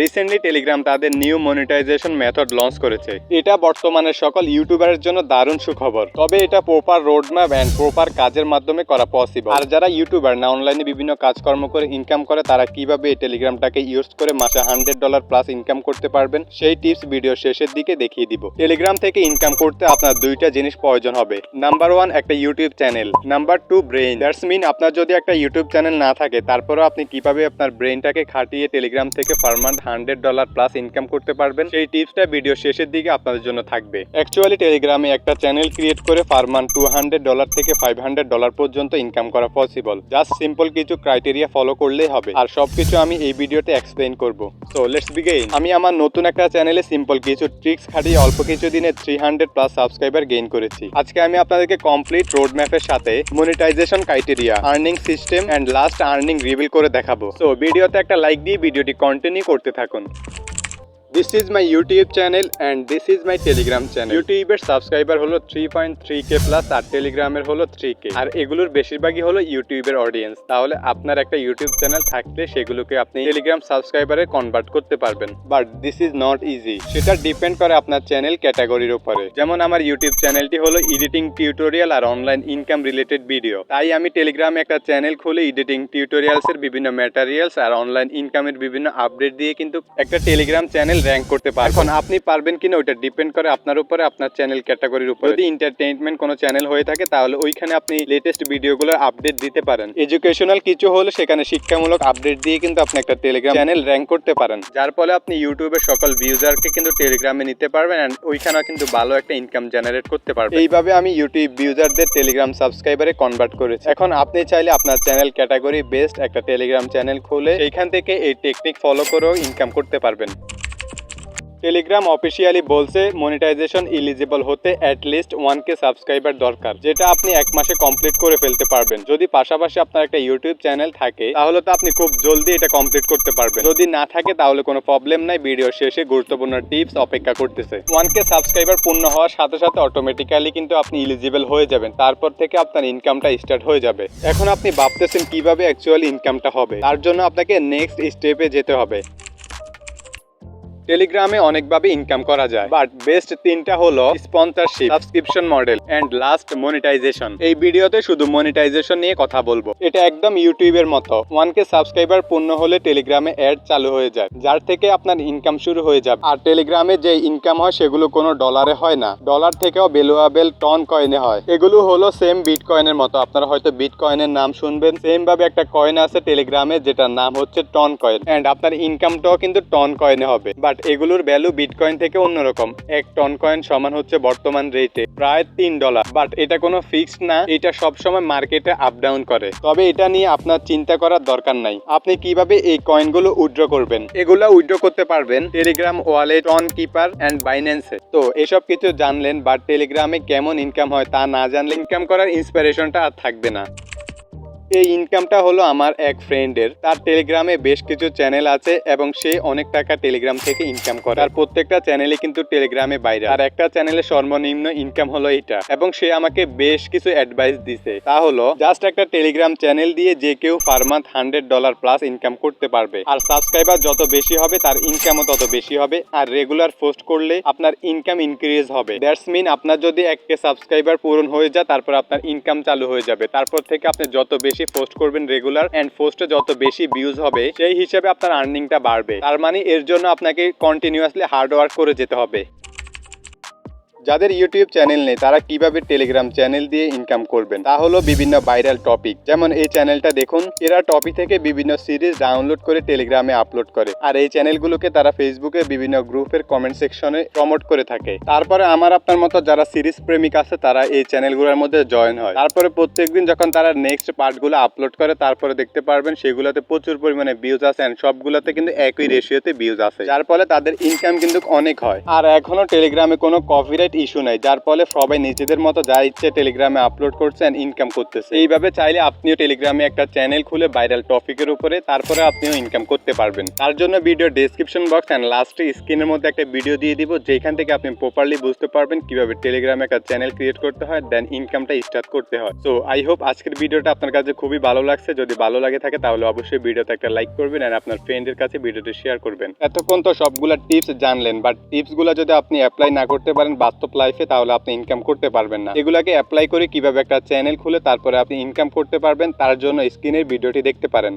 Recently Telegram তাদের new monetization method launch করেছে। এটা বর্তমানে সকল ইউটিউবারের জন্য দারুণ সুখবর। তবে এটা প্রপার রোডম্যাপ অ্যান্ড প্রপার কাজের মাধ্যমে করা পসিবল আর যারা ইউটিউবার না অনলাইনে বিভিন্ন কাজকর্ম করে ইনকাম করে, তারা কীভাবে এই টেলিগ্রামটাকে ইউজ করে মাসে হান্ড্রেড ডলার প্লাস ইনকাম করতে পারবেন, সেই টিপস ভিডিও শেষের দিকে দেখিয়ে দিব। টেলিগ্রাম থেকে ইনকাম করতে আপনার দুইটা জিনিস প্রয়োজন হবে। নাম্বার ওয়ান একটা YouTube channel number two brain that's mean আপনার যদি একটা ইউটিউব চ্যানেল না থাকে, তারপরেও আপনি কীভাবে আপনার ব্রেইনটাকে খাটিয়ে টেলিগ্রাম থেকে per month hundred dollar plus income করতে পারবেন। সেই টিপসটা ভিডিও শেষের দিকে আপনাদের জন্য থাকবে। অ্যাকচুয়ালি টেলিগ্রামে একটা চ্যানেল ক্রিয়েট করে per month two hundred dollar থেকে ফাইভ হান্ড্রেড ডলার পর্যন্ত ইনকাম করা পসিবল জাস্ট সিম্পল কিছু ক্রাইটেরিয়া ফলো করলেই হবে। আর সবকিছু আমি এই ভিডিওতে এক্সপ্লেন করব। তো লেটস বিগেইন আমি আমার নতুন একটা চ্যানেলে সিম্পল কিছু ট্রিক্স খাটিয়ে অল্প কিছু দিনে three hundred plus subscriber gain করেছি। আজকে আমি আপনাদেরকে কমপ্লিট রোড ম্যাপের সাথে monetization criteria earning system and last earning reveal করে দেখাবো। তো ভিডিওতে একটা লাইক দিয়ে ভিডিওটি কন্টিনিউ করতে cuenta this is my YouTube channel and this is my Telegram channel ইউটিউবের সাবস্ক্রাইবার হলো three point three K plus আর টেলিগ্রামের হলো থ্রি কে আর এগুলোর বেশিরভাগই হলো ইউটিউবের অডিয়েন্স তাহলে আপনার একটা ইউটিউব চ্যানেল থাকলে সেগুলোকে আপনি টেলিগ্রাম সাবস্ক্রাইবারে কনভার্ট করতে পারবেন। But this is not easy সেটা ডিপেন্ড করে আপনার চ্যানেল ক্যাটাগরির উপরে। যেমন আমার ইউটিউব চ্যানেলটি হলো এডিটিং টিউটোরিয়াল আর অনলাইন ইনকাম রিলেটেড ভিডিও তাই আমি টেলিগ্রামে একটা চ্যানেল খুলে এডিটিং টিউটোরিয়ালসের বিভিন্ন ম্যাটেরিয়ালস আর অনলাইন ইনকামের বিভিন্ন আপডেট দিয়ে কিন্তু একটা টেলিগ্রাম চ্যানেল র্যাঙ্ক করতে পারবেন। এখন আপনি পারবেন কিনা ওটা ডিপেন্ড করে আপনার উপরে আপনার চ্যানেল ক্যাটাগরির উপরে। যদি এন্টারটেইনমেন্ট কোনো চ্যানেল হয়ে থাকে তাহলে ওইখানে আপনি লেটেস্ট ভিডিওগুলোর আপডেট দিতে পারেন। এডুকেশনাল কিছু হলে সেখানে শিক্ষামূলক আপডেট দিয়ে কিন্তু আপনি একটা টেলিগ্রাম চ্যানেল র্যাঙ্ক করতে পারেন। যার ফলে আপনি ইউটিউবের সকল ভিউজারকে কিন্তু টেলিগ্রামে নিতে পারবেন অ্যান্ড ওইখানেও কিন্তু ভালো একটা ইনকাম জেনারেট করতে পারবেন। এইভাবে আমি ইউটিউব ভিউজারদের টেলিগ্রাম সাবস্ক্রাইবারে কনভার্ট করেছি। এখন আপনি চাইলে আপনার চ্যানেল ক্যাটাগরি বেস্ট একটা টেলিগ্রাম চ্যানেল খুলে সেইখান থেকে এই টেকনিক ফলো করেও ইনকাম করতে পারবেন। টেলিগ্রাম অফিসিয়ালি বলছে মনিটাইজেশন ইলিজিবল হতে at least one K subscriber দরকার, যেটা আপনি এক মাসে কমপ্লিট করে ফেলতে পারবেন। যদি পাশাপাশি আপনার একটা ইউটিউব চ্যানেল থাকে, তাহলে তো আপনি খুব জলদি এটা কমপ্লিট করতে পারবেন। যদি না থাকে, তাহলে কোনো প্রবলেম নাই ভিডিও শেষে গুরুত্বপূর্ণ টিপস অপেক্ষা করতেছে। ওয়ান কে সাবস্ক্রাইবার পূর্ণ হওয়ার সাথে সাথে অটোমেটিক্যালি কিন্তু আপনি ইলিজিবল হয়ে যাবেন। তারপর থেকে আপনার ইনকামটা স্টার্ট হয়ে যাবে। এখন আপনি ভাবতেছেন কীভাবে অ্যাকচুয়ালি ইনকামটা হবে। তার জন্য আপনাকে নেক্সট স্টেপে যেতে হবে। টেলিগ্রামে অনেকভাবে ইনকাম করা যায়। বাট বেস্ট তিনটা হলো sponsorship subscription model and last monetization এই ভিডিওতে শুধু মনিটাইজেশন নিয়ে কথা বলব। এটা একদম ইউটিউবের মতো। ওয়ান কে সাবস্ক্রাইবার পূর্ণ হলে টেলিগ্রামে অ্যাড চালু হয়ে যায়। যার থেকে আপনার ইনকাম শুরু হয়ে যাবে। আর টেলিগ্রামে যে ইনকাম হয়, সেগুলো কোনো ডলারে হয় না। ডলার থেকেও ভ্যালুয়েবল টন কয়েনে হয়। এগুলো হলো সেম বিট কয়েনের মতো। আপনারা হয়তো বিট কয়েনের নাম শুনবেন। সেম ভাবে একটা কয়েন আছে টেলিগ্রামে যেটার নাম হচ্ছে টন কয়েন এন্ড আপনার ইনকামটাও কিন্তু টন কয়েনে হবে। বাট এগুলোর ভ্যালু বিটকয়েন থেকে অন্যরকম। এক টন কয়েন সমান হচ্ছে বর্তমান রেটে প্রায় তিন ডলার বাট এটা কোনো ফিক্সড না, এটা সবসময় মার্কেটে আপ ডাউন করে। তবে এটা নিয়ে আপনার চিন্তা করার দরকার নাই। আপনি কীভাবে এই কয়েনগুলো উইথড্র করবেন? এগুলো উইথড্র করতে পারবেন Telegram wallet Tonkeeper and বাইন্যান্সে তো এসব কিছু জানলেন বাট টেলিগ্রামে কেমন ইনকাম হয় তা না জানলে ইনকাম করার ইন্সপিরেশনটা আর থাকবে না। এই ইনকামটা হলো আমার এক ফ্রেন্ডের তার টেলিগ্রামে বেশ কিছু চ্যানেল আছে এবং সে অনেক টাকা টেলিগ্রাম থেকে ইনকাম করে। আর প্রত্যেকটা চ্যানেলে কিন্তু টেলিগ্রামে বাইরে আর একটা চ্যানেলে সর্বনিম্ন ইনকাম হলো এটা। এবং সে আমাকে বেশ কিছু অ্যাডভাইস দিছে। তা হলো জাস্ট একটা টেলিগ্রাম চ্যানেল দিয়ে যে কেউ per month hundred dollar plus income করতে পারবে। আর সাবস্ক্রাইবার যত বেশি হবে, তার ইনকামও তত বেশি হবে। আর রেগুলার পোস্ট করলে আপনার ইনকাম ইনক্রিজ হবে। দ্যাটস মিন আপনার যদি একটা সাবস্ক্রাইবার পূরণ হয়ে যায়, তারপর আপনার ইনকাম চালু হয়ে যাবে। তারপর থেকে আপনি যত বেশি পোস্ট করবেন রেগুলার এন্ড পোস্টে যত বেশি ভিউজ হবে, সেই হিসেবে আপনার আর্নিংটা বাড়বে। তার মানে এর জন্য আপনাকে কন্টিনিউয়াসলি হার্ড ওয়ার্ক করে যেতে হবে। যাদের ইউটিউব চ্যানেল নেই, তারা কীভাবে টেলিগ্রাম চ্যানেল দিয়ে ইনকাম করবেন? তা হলো বিভিন্ন ভাইরাল টপিক যেমন এই চ্যানেলটা দেখুন, এরা টপিক থেকে বিভিন্ন সিরিজ ডাউনলোড করে টেলিগ্রামে আপলোড করে। আর এই চ্যানেলগুলোকে তারা ফেসবুকে বিভিন্ন গ্রুপের কমেন্ট সেকশনে প্রমোট করে থাকে। তারপরে আমার আপনার মতো যারা সিরিজ প্রেমিক আছে, তারা এই চ্যানেলগুলোর মধ্যে জয়েন হয়। তারপরে প্রত্যেকদিন যখন তারা নেক্সট পার্টগুলো আপলোড করে, তারপরে দেখতে পারবেন সেগুলোতে প্রচুর পরিমাণে ভিউজ আছে and সবগুলোতে কিন্তু একই রেশিওতে ভিউজ আছে যার ফলে তাদের ইনকাম কিন্তু অনেক হয়। আর এখনও টেলিগ্রামে কোনো কপিরাইট ইস্যু নাই। যার ফলে সবাই নিজেদের মতো যা ইচ্ছে টেলিগ্রামে আপলোড করছে and ইনকাম করতেছে। এইভাবে চাইলে আপনিও টেলিগ্রামে একটা চ্যানেল খুলে ভাইরাল টপিকের উপরে, তারপরে আপনিও ইনকাম করতে পারবেন। তার জন্য ভিডিও ডেসক্রিপশন বক্স অ্যান্ড লাস্টে স্ক্রিনের মধ্যে একটা ভিডিও দিয়ে দিব, যেখান থেকে আপনি প্রপারলি বুঝতে পারবেন কীভাবে টেলিগ্রামে একটা চ্যানেল ক্রিয়েট করতে হয় দেন ইনকামটা স্টার্ট করতে হয়। সো আই হোপ আজকের ভিডিওটা আপনার কাছে খুবই ভালো লাগছে। যদি ভালো লাগে থাকে, তাহলে অবশ্যই ভিডিওতে একটা লাইক করবেন আর আপনার ফ্রেন্ডের কাছে ভিডিওটি শেয়ার করবেন। এতক্ষণ তো সবগুলা টিপস জানলেন বাট টিপসগুলো যদি আপনি অ্যাপ্লাই না করতে পারেন বাস্তব লাইফে তাহলে আপনি ইনকাম করতে পারবেন না। এগুলাকে অ্যাপ্লাই করে কীভাবে একটা চ্যানেল খুলে তারপরে আপনি ইনকাম করতে পারবেন, তার জন্য স্ক্রিনের ভিডিওটি দেখতে পারেন।